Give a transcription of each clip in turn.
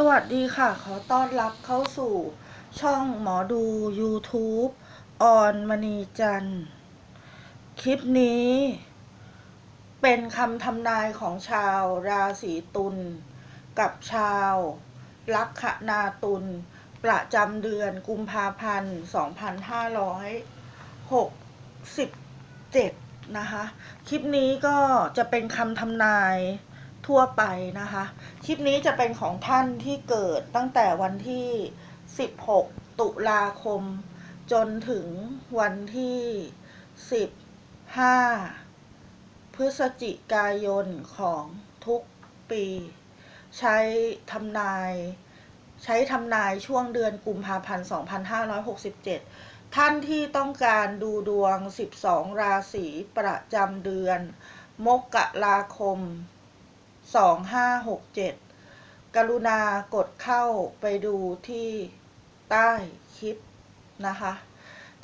สวัสดีค่ะ ขอต้อนรับเข้าสู่ช่องหมอดู YouTube ออนมณีจันทร์คลิปนี้ เป็นคำทำนายของชาวราศีตุลกับชาวลัคนาตุลประจำเดือนกุมภาพันธ์ 2567 นะคะ คลิปนี้ก็จะเป็นคำทำนาย ทั่วไปนะคะ คลิปนี้จะเป็นของท่านที่เกิดตั้งแต่วันที่ 16 ตุลาคม จนถึงวันที่ 15 พฤศจิกายนของทุกปี ใช้ทำนาย ใช้ทำนายช่วงเดือนกุมภาพันธ์ 2567 ท่านที่ต้องการดูดวง 12 ราศีประจำเดือน มกราคม 2567กรุณากดเข้าไปดูที่ใต้คลิปนะคะ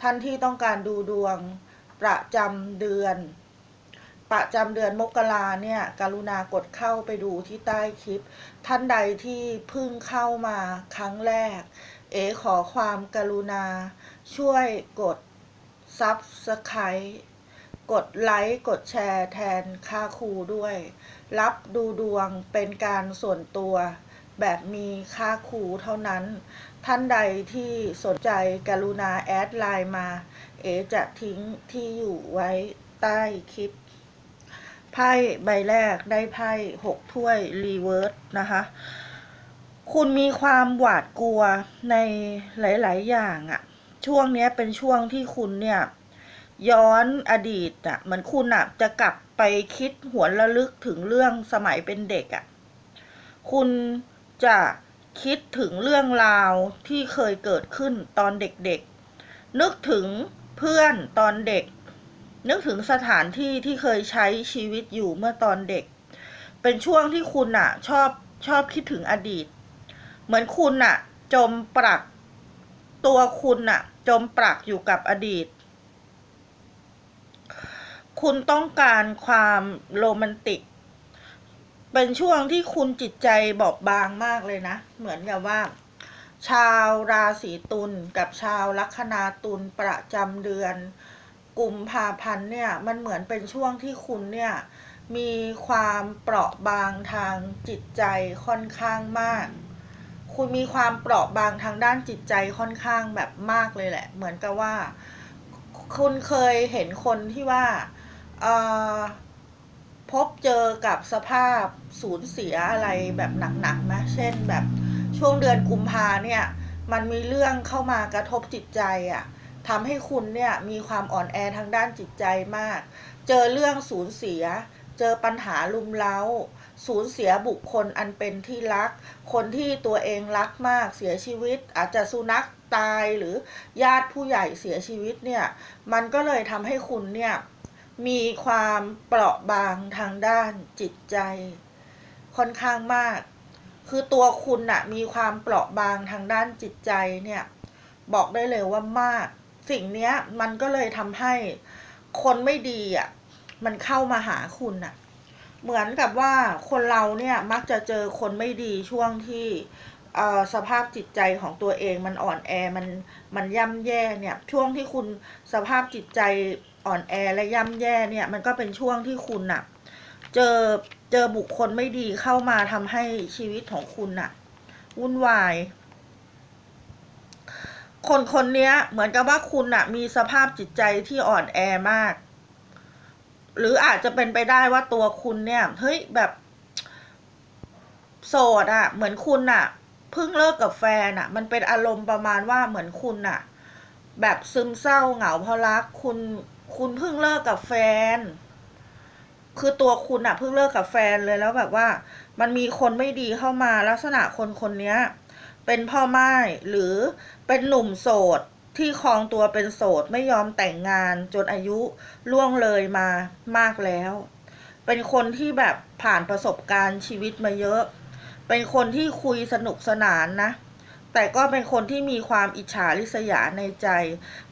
ท่านที่ต้องการดูดวงประจำเดือน ประจำเดือนมกราเนี่ย กรุณากดเข้าไปดูที่ใต้คลิป ท่านใดที่เพิ่งเข้ามาครั้งแรก เอขอความกรุณา ช่วยกด Subscribe กดไลค์ กดแชร์แทนค่าครูด้วย รับดูดวงเป็นการส่วนตัวแบบมีค่าครูเท่านั้น ท่านใดที่สนใจกรุณาแอดไลน์มา เอจะทิ้งที่อยู่ไว้ใต้คลิป ไพ่ใบแรกได้ไพ่หกถ้วยรีเวิร์สนะคะ คุณมีความหวาดกลัวในหลาย ๆ อย่างอะช่วงนี้เป็นช่วงที่คุณเนี่ย ย้อนอดีตอะเหมือนคุณอะจะกลับไปคิดหวนระลึกถึงเรื่องสมัยเป็นเด็กอะคุณจะคิดถึงเรื่องราวที่เคยเกิดขึ้นตอนเด็กๆ นึกถึงเพื่อนตอนเด็ก นึกถึงสถานที่ที่เคยใช้ชีวิตอยู่เมื่อตอนเด็ก เป็นช่วงที่คุณอะชอบชอบคิดถึงอดีต เหมือนคุณอะจมปลัก ตัวคุณอะจมปลักอยู่กับอดีต คุณต้องการความโรแมนติก เป็นช่วงที่คุณจิตใจบอบบางมากเลยนะ เหมือนกับว่า ชาวราศีตุลกับชาวลัคนาตุลประจำเดือนกุมภาพันธ์เนี่ย มันเหมือนเป็นช่วงที่คุณเนี่ย มีความเปราะบางทางจิตใจค่อนข้างมาก คุณมีความเปราะบางทางด้านจิตใจค่อนข้างแบบมากเลยแหละ เหมือนกับว่า คุณเคยเห็นคนที่ว่า พบเจอกับสภาพสูญเสียอะไรแบบหนักๆไหมเช่นแบบช่วงเดือนกุมภาเนี่ย มันมีเรื่องเข้ามากระทบจิตใจอะ่ะทำให้คุณเนี่ยมีความอ่อนแอทางด้านจิตใจมาก เจอเรื่องสูญเสีย เจอปัญหาลุมเล้า สูญเสียบุคคลอันเป็นที่รัก คนที่ตัวเองรักมากเสียชีวิต อาจจะสุนัขตายหรือญาติผู้ใหญ่เสียชีวิตเนี่ย มันก็เลยทำให้คุณเนี่ย มีความเปราะบางทางด้านจิตใจ ค่อนข้างมาก คือตัวคุณน่ะมีความเปราะบางทางด้านจิตใจเนี่ย บอกได้เลยว่ามาก สิ่งเนี้ยมันก็เลยทำให้คนไม่ดีอะมันเข้ามาหาคุณน่ะ เหมือนกับว่าคนเราเนี่ยมักจะเจอคนไม่ดีช่วงที่สภาพจิตใจของตัวเองมันอ่อนแอมันมันย่ำแย่เนี่ย ช่วงที่คุณสภาพจิตใจ อ่อนแอและย่ำแย่เนี่ย มันก็เป็นช่วงที่คุณน่ะเจอเจอบุคคลไม่ดีเข้ามาทำให้ชีวิตของคุณน่ะวุ่นวาย คนคนเนี้ยเหมือนกับว่าคุณน่ะมีสภาพจิตใจที่อ่อนแอมาก หรืออาจจะเป็นไปได้ว่าตัวคุณเนี่ยเฮ้ยแบบ โสดอะเหมือนคุณอะเพิ่งเลิกกับแฟนอะมันเป็นอารมณ์ประมาณว่าเหมือนคุณอะแบบซึมเศร้าเหงาเพราะรักคุณ คุณเพิ่งเลิกกับแฟน คือตัวคุณอะเพิ่งเลิกกับแฟนเลยแล้วแบบว่า มันมีคนไม่ดีเข้ามาลักษณะคนคนนี้เป็นพ่อไม้หรือเป็นหนุ่มโสดที่ครองตัวเป็นโสดไม่ยอมแต่งงานจนอายุล่วงเลยมามากแล้ว เป็นคนที่แบบผ่านประสบการณ์ชีวิตมาเยอะ เป็นคนที่คุยสนุกสนานนะ แต่ก็เป็นคนที่มีความอิจฉาริษยาในใจ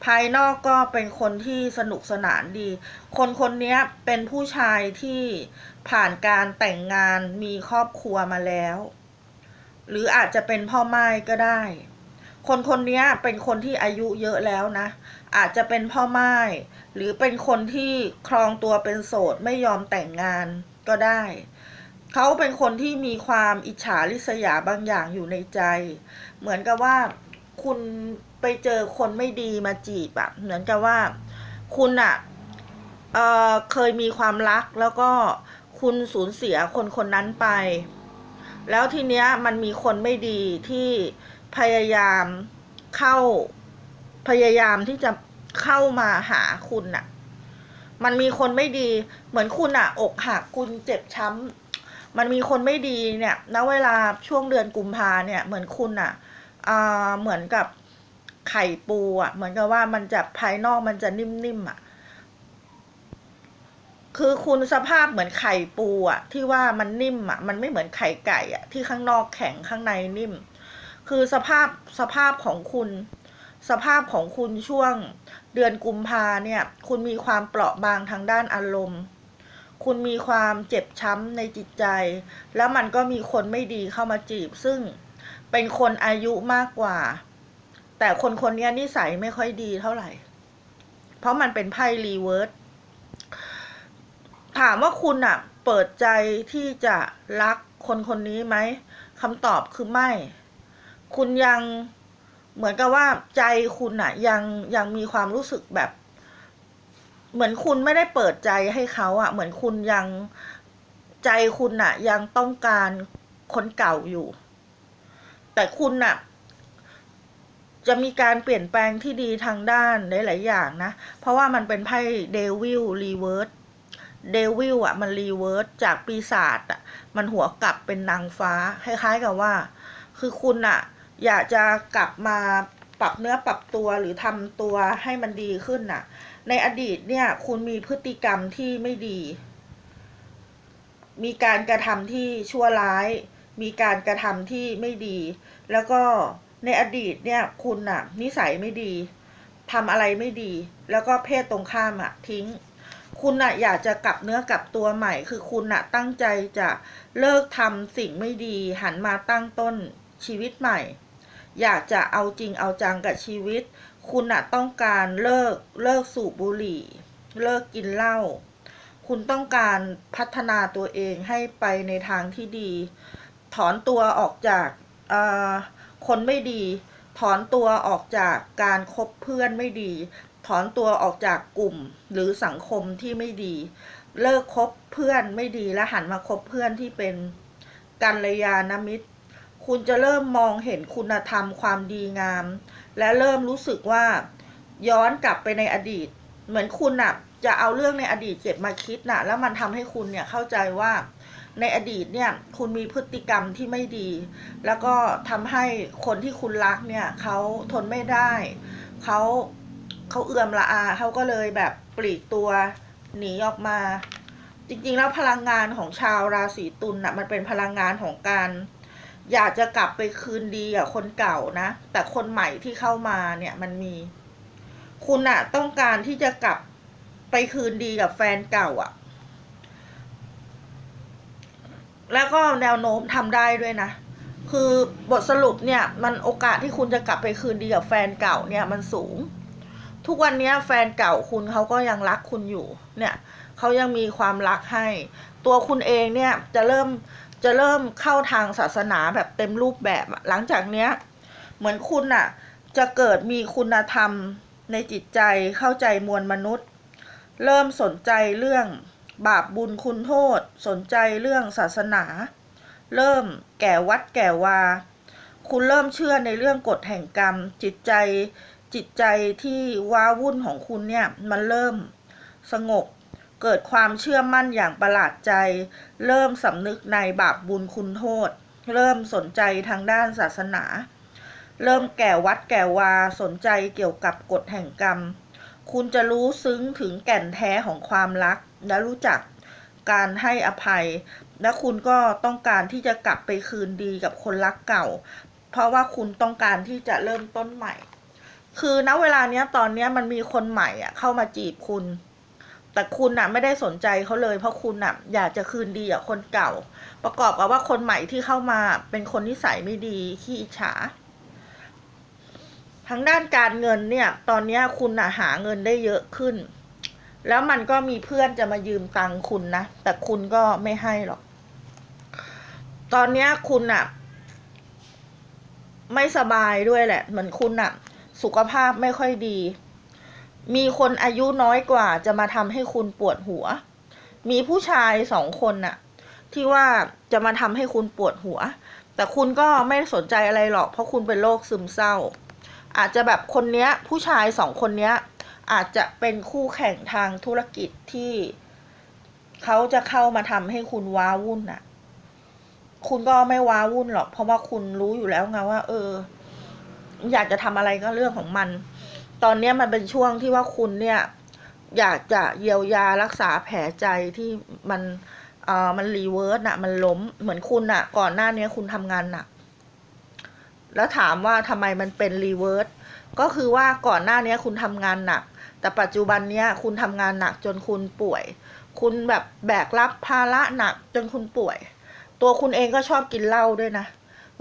ภายนอกก็เป็นคนที่สนุกสนานดี คนคนนี้เป็นผู้ชายที่ผ่านการแต่งงานมีครอบครัวมาแล้ว หรืออาจจะเป็นพ่อไม้ก็ได้ คนคนนี้เป็นคนที่อายุเยอะแล้วนะ อาจจะเป็นพ่อไม้หรือเป็นคนที่ครองตัวเป็นโสดไม่ยอมแต่งงานก็ได้ เขาเป็นคนที่มีความอิจฉาริษยาบางอย่างอยู่ในใจ เหมือนกับว่าคุณไปเจอคนไม่ดีมาจีบอะเหมือนกับว่าคุณอะเอ่อเคยมีความรักแล้วก็คุณสูญเสียคนคนนั้นไป แล้วทีเนี้ยมันมีคนไม่ดีที่พยายามเข้าพยายามที่จะเข้ามาหาคุณน่ะมันมีคนไม่ดี เหมือนคุณอะอกหักคุณเจ็บช้ำ มันมีคนไม่ดีเนี่ยณเวลาช่วงเดือนกุมภาเนี่ย เหมือนคุณอะอ่าเหมือนกับไข่ปูอะเหมือนกับว่ามันจะภายนอกมันจะนิ่มๆอะคือคุณสภาพเหมือนไข่ปูอะที่ว่ามันนิ่มอะมันไม่เหมือนไข่ไก่อะที่ข้างนอกแข็งข้างในนิ่ม คือสภาพสภาพของคุณ สภาพของคุณช่วงเดือนกุมภาเนี่ย คุณมีความเปราะบางทางด้านอารมณ์ คุณมีความเจ็บช้ำในจิตใจ แล้วมันก็มีคนไม่ดีเข้ามาจีบ ซึ่งเป็นคนอายุมากกว่า แต่คนคนนี้นิสัยไม่ค่อยดีเท่าไหร่ เพราะมันเป็นไพ่รีเวิร์สถามว่าคุณอะเปิดใจที่จะรักคนคนนี้ไหมคำตอบคือไม่ คุณยังเหมือนกับว่าใจคุณอะยังยังมีความรู้สึกแบบ เหมือนคุณไม่ได้เปิดใจให้เขาอะเหมือนคุณยังใจคุณอะยังต้องการคนเก่าอยู่ แต่คุณอะจะมีการเปลี่ยนแปลงที่ดีทางด้านหลาย ๆ อย่างนะ เพราะว่ามันเป็นไพ่เดวิลรีเวิร์สเดวิลอะ มันรีเวิร์สจากปีศาจอะ มันหัวกลับเป็นนางฟ้า คล้าย ๆ กับว่า คือคุณอะ อยากจะกลับมาปรับเนื้อปรับตัวหรือทำตัวให้มันดีขึ้นน่ะ ในอดีตเนี่ยคุณมีพฤติกรรมที่ไม่ดี มีการกระทำที่ชั่วร้าย มีการกระทำที่ไม่ดี แล้วก็ในอดีตเนี่ยคุณน่ะนิสัยไม่ดีทำอะไรไม่ดี แล้วก็เพศตรงข้ามอะทิ้ง คุณอะอยากจะกลับเนื้อกลับตัวใหม่ คือคุณอะตั้งใจจะเลิกทำสิ่งไม่ดี หันมาตั้งต้นชีวิตใหม่ อยากจะเอาจริงเอาจังกับชีวิต คุณอะต้องการเลิกเลิกสูบบุหรี่ เลิกกินเหล้าคุณต้องการพัฒนาตัวเองให้ไปในทางที่ดี ถอนตัวออกจากเอ่อคนไม่ดี ถอนตัวออกจากการคบเพื่อนไม่ดี ถอนตัวออกจากกลุ่มหรือสังคมที่ไม่ดี เลิกคบเพื่อนไม่ดีและหันมาคบเพื่อนที่เป็นกัลยาณมิตร คุณจะเริ่มมองเห็นคุณธรรมความดีงาม และเริ่มรู้สึกว่าย้อนกลับไปในอดีต เหมือนคุณน่ะจะเอาเรื่องในอดีตเก็บมาคิดน่ะแล้วมันทำให้คุณเนี่ยเข้าใจว่าในอดีตเนี่ยคุณมีพฤติกรรมที่ไม่ดี แล้วก็ทำให้คนที่คุณรักเนี่ยเขาทนไม่ได้เขาเขาเอื่อมละอาเขาก็เลยแบบปลีกตัวหนีออกมา จริงๆแล้วพลังงานของชาวราศีตุลน่ะมันเป็นพลังงานของการ อยากจะกลับไปคืนดีกับคนเก่านะ แต่คนใหม่ที่เข้ามาเนี่ยมันมี คุณอะต้องการที่จะกลับไปคืนดีกับแฟนเก่าอะแล้วก็แนวโน้มทำได้ด้วยนะ คือบทสรุปเนี่ยมันโอกาสที่คุณจะกลับไปคืนดีกับแฟนเก่าเนี่ยมันสูง ทุกวันนี้แฟนเก่าคุณเขาก็ยังรักคุณอยู่ เนี่ยเขายังมีความรักให้ ตัวคุณเองเนี่ยจะเริ่ม จะเริ่มเข้าทางศาสนาแบบเต็มรูปแบบหลังจากเนี้ย เหมือนคุณอะจะเกิดมีคุณธรรมในจิตใจเข้าใจมวลมนุษย์ เริ่มสนใจเรื่องบาปบุญคุณโทษ สนใจเรื่องศาสนา เริ่มแก่วัดแก่วา คุณเริ่มเชื่อในเรื่องกฎแห่งกรรม จิตใจจิตใจที่ว้าวุ่นของคุณเนี่ย มันเริ่มสงบ เกิดความเชื่อมั่นอย่างประหลาดใจ เริ่มสำนึกในบาปบุญคุณโทษ เริ่มสนใจทางด้านศาสนา เริ่มแก่วัดแก่วาสนใจเกี่ยวกับกฎแห่งกรรม คุณจะรู้ซึ้งถึงแก่นแท้ของความรัก และรู้จักการให้อภัย และคุณก็ต้องการที่จะกลับไปคืนดีกับคนรักเก่า เพราะว่าคุณต้องการที่จะเริ่มต้นใหม่ คือณเวลาเนี้ยตอนเนี้ยมันมีคนใหม่อะเข้ามาจีบคุณ แต่คุณน่ะไม่ได้สนใจเขาเลย เพราะคุณน่ะอยากจะคืนดีกับคนเก่า ประกอบกับว่าคนใหม่ที่เข้ามาเป็นคนนิสัยไม่ดีขี้อิจฉาทางด้านการเงินเนี่ย ตอนนี้คุณน่ะหาเงินได้เยอะขึ้น แล้วมันก็มีเพื่อนจะมายืมตังคุณนะ แต่คุณก็ไม่ให้หรอก ตอนนี้คุณน่ะ ไม่สบายด้วยแหละ เหมือนคุณน่ะ สุขภาพไม่ค่อยดี มีคนอายุน้อยกว่าจะมาทำให้คุณปวดหัว มีผู้ชายสองคนน่ะ ที่ว่าจะมาทำให้คุณปวดหัว แต่คุณก็ไม่สนใจอะไรหรอก เพราะคุณเป็นโรคซึมเศร้า อาจจะแบบคนเนี้ย ผู้ชายสองคนเนี้ย อาจจะเป็นคู่แข่งทางธุรกิจที่เขาจะเข้ามาทำให้คุณว้าวุ่นน่ะ คุณก็ไม่ว้าวุ่นหรอก เพราะว่าคุณรู้อยู่แล้วไงว่า เออ อยากจะทำอะไรก็เรื่องของมัน ตอนนี้มันเป็นช่วงที่ว่าคุณเนี่ย อยากจะเยียวยารักษาแผลใจที่มันเอ่อมันรีเวิร์สนะมันล้มเหมือนคุณน่ะก่อนหน้านี้คุณทำงานหนัก แล้วถามว่าทำไมมันเป็นรีเวิร์สก็คือว่าก่อนหน้านี้คุณทำงานหนัก แต่ปัจจุบันเนี้ยคุณทำงานหนักจนคุณป่วย คุณแบบแบกรับภาระหนักจนคุณป่วย ตัวคุณเองก็ชอบกินเหล้าด้วยนะ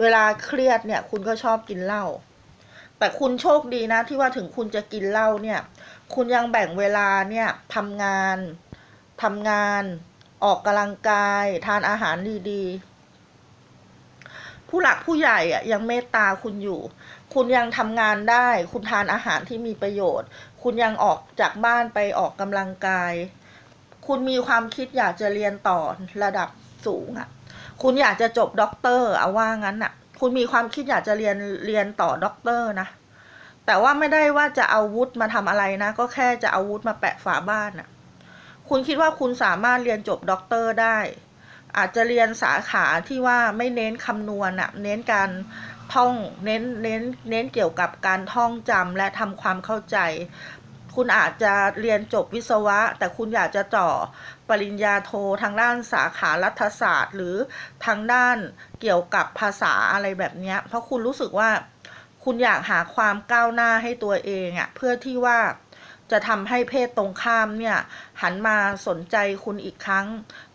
เวลาเครียดเนี่ย คุณก็ชอบกินเหล้า แต่คุณโชคดีนะที่ว่าถึงคุณจะกินเหล้าเนี่ย คุณยังแบ่งเวลาเนี่ยทำงานทำงาน ออกกำลังกาย ทานอาหารดีๆ ผู้หลักผู้ใหญ่อะยังเมตตาคุณอยู่ คุณยังทำงานได้ คุณทานอาหารที่มีประโยชน์ คุณยังออกจากบ้านไปออกกำลังกาย คุณมีความคิดอยากจะเรียนต่อระดับสูงอะคุณอยากจะจบด็อกเตอร์เอาว่างั้นอะ คุณมีความคิดอยากจะเรียนเรียนต่อด็อกเตอร์นะ แต่ว่าไม่ได้ว่าจะเอาวุธมาทำอะไรนะ ก็แค่จะเอาวุธมาแปะฝาบ้านน่ะคุณคิดว่าคุณสามารถเรียนจบด็อกเตอร์ได้ อาจจะเรียนสาขาที่ว่าไม่เน้นคำนวณอะเน้นการท่องเน้นเน้นเน้นเกี่ยวกับการท่องจำและทำความเข้าใจ คุณอาจจะเรียนจบวิศวะ แต่คุณอยากจะต่อปริญญาโททางด้านสาขารัฐศาสตร์ หรือทางด้านเกี่ยวกับภาษาอะไรแบบนี้เพราะคุณรู้สึกว่าคุณอยากหาความก้าวหน้าให้ตัวเองอะเพื่อที่ว่าจะทำให้เพศตรงข้ามเนี่ย หันมาสนใจคุณอีกครั้ง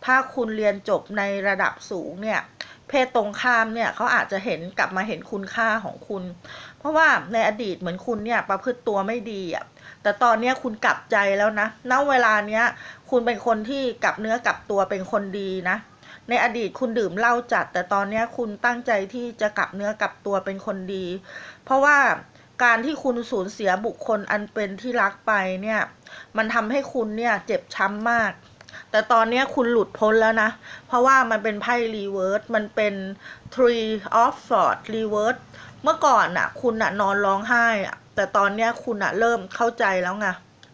ถ้าคุณเรียนจบในระดับสูงเนี่ย เพศตรงข้ามเนี่ยเขาอาจจะเห็นกลับมาเห็นคุณค่าของคุณ เพราะว่าในอดีตเหมือนคุณเนี่ยประพฤติตัวไม่ดีอะแต่ตอนเนี้ยคุณกลับใจแล้วนะณเวลาเนี้ย คุณเป็นคนที่กลับเนื้อกลับตัวเป็นคนดีนะ ในอดีตคุณดื่มเหล้าจัด แต่ตอนเนี้ยคุณตั้งใจที่จะกลับเนื้อกลับตัวเป็นคนดี เพราะว่าการที่คุณสูญเสียบุคคลอันเป็นที่รักไปเนี่ย มันทำให้คุณเนี่ยเจ็บช้ำมาก แต่ตอนนี้คุณหลุดพ้นแล้วนะ เพราะว่ามันเป็นไพ่รีเวิร์สมันเป็น three of swords reverse เมื่อก่อนน่ะคุณน่ะนอนร้องไห้อะแต่ตอนเนี้ยคุณน่ะเริ่มเข้าใจแล้วไง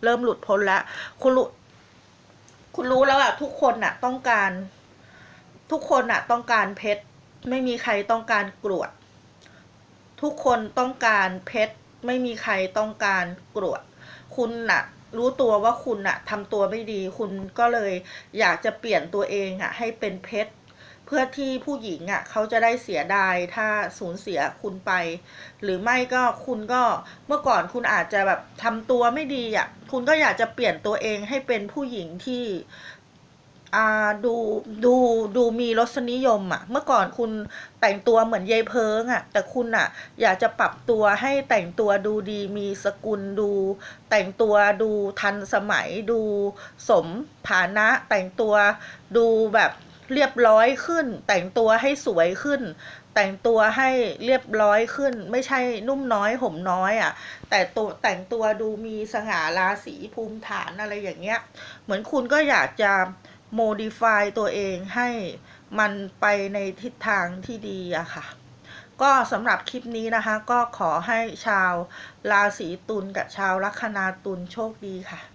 เริ่มหลุดพ้นแล้ว คุณรู้คุณรู้แล้วอะทุกคนน่ะต้องการ ทุกคนน่ะต้องการเพชรไม่มีใครต้องการกรวด ทุกคนต้องการเพชรไม่มีใครต้องการกรวด คุณน่ะ รู้ตัวว่าคุณน่ะทำตัวไม่ดี คุณก็เลยอยากจะเปลี่ยนตัวเองอะให้เป็นเพชร พื่อที่ผู้หญิงอะเขาจะได้เสียดายถ้าสูญเสียคุณไป หรือไม่ก็คุณก็เมื่อก่อนคุณอาจจะแบบทำตัวไม่ดีอะคุณก็อยากจะเปลี่ยนตัวเองให้เป็นผู้หญิงที่อ่าดูดูดูมีรสนิยมอะ เมื่อก่อนคุณแต่งตัวเหมือนยายเพิงอะ แต่คุณอะ อยากจะปรับตัวให้แต่งตัวดูดีมีสกุลดู แต่งตัวดูทันสมัยดูสมฐานะ แต่งตัวดูแบบ เรียบร้อยขึ้น แต่งตัวให้สวยขึ้น แต่งตัวให้เรียบร้อยขึ้น ไม่ใช่นุ่มน้อยห่มน้อยอะ แต่ตัวแต่งตัวดูมีสง่าราศีภูมิฐานอะไรอย่างเงี้ย เหมือนคุณก็อยากจะ modify ตัวเองให้มันไปในทิศทางที่ดีอะค่ะ ก็สำหรับคลิปนี้นะคะ ก็ขอให้ชาวราศีตุลกับชาวลัคนาตุลโชคดีค่ะ